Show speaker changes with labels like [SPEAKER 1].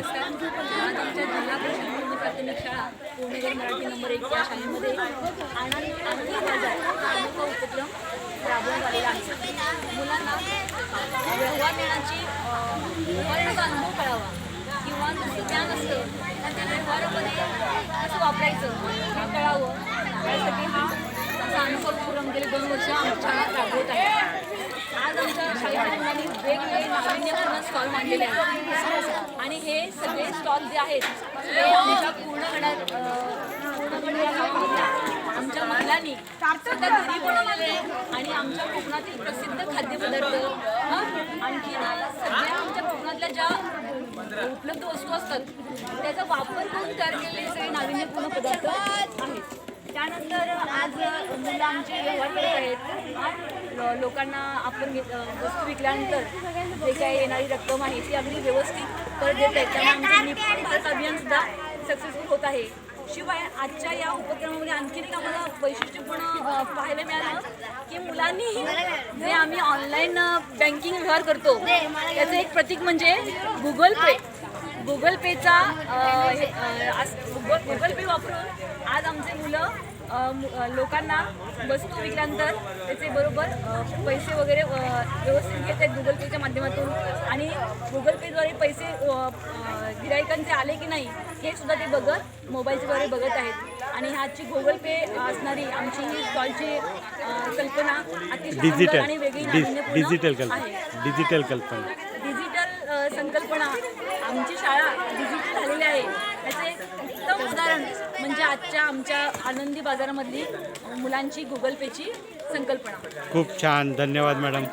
[SPEAKER 1] नमस्कार. आज आमच्या जिल्हा परिषद प्राथमिक शाळा पूर्णनगर मराठी नंबर एक या शाळेमध्ये आनंद आनंदी बाजार हा अनोखा उपक्रम राबवण्यात आलेला आहे. मुलांना व्यवहार देण्याची अं, अनुभव कळावा किंवा नुसतं ज्ञान असतं तर त्या व्यवहारामध्ये कसं वापरायचं हे कळावं. यासाठी हा असा अनुभव उपक्रम गेले दोन वर्ष आमच्या शाळेत राबवत आहे. आज आमच्या शाळेच्या मुलांनी वेगवेगळे नाविन्यपूर्ण स्टॉल मांडलेले आहेत. स्टॉल जे आहेत ते आमच्या या महिलांनी घरी बनवलेले आणि आमच्या कोकणातील प्रसिद्ध खाद्यपदार्थ आणखी सगळ्या आमच्या कोकणातल्या ज्या उपलब्ध वस्तू असतात त्याचा वापर करून तयार केलेले सगळे नाविन्यपूर्ण पदार्थ तर आज मुलं व्यवहार करत आहेत. लोकांना आपण वस्तू विकल्यानंतर जे काही येणारी रक्कम आहे ती अगदी व्यवस्थित परत देत आहेत त्यामुळे आमचं भारत अभियान सुद्धा सक्सेसफुल होत आहे. शिवाय आजच्या या उपक्रमामध्ये आणखीन एक आम्हाला वैशिष्ट्यपूर्ण पाहायला मिळालं की मुलांनी जे आम्ही ऑनलाईन बँकिंग व्यवहार करतो त्याचं एक प्रतीक म्हणजे गुगल पे गुगल पेचा हे, गुगल गुगल पे वापरून आज आमचे मुलं अ, मु- अ, लोकांना वस्तू विकल्यानंतर त्याचे बरोबर पैसे वगैरे व्यवस्थित घेत आहेत गुगल पेच्या माध्यमातून. आणि गुगल पेद्वारे पैसे गिराईकांचे आले की नाही हे सुद्धा ते बघत मोबाईलच्याद्वारे बघत आहेत. आणि ह्याची गुगल पे असणारी आमची ही स्टॉलची कल्पना अतिशय आणि वेगळी
[SPEAKER 2] डिजिटल कल्पना.
[SPEAKER 1] आहे.
[SPEAKER 2] डिजिटल कल्पना.
[SPEAKER 1] डिजिटल संकल्पना. आमची शाळा डिजिटल झालेली आहे. याचं एक उत्तम उदाहरण म्हणजे आजच्या आमच्या आनंदी बाजारामधली मुलांची गुगल पेची संकल्पना.
[SPEAKER 2] खूप छान. धन्यवाद मॅडम.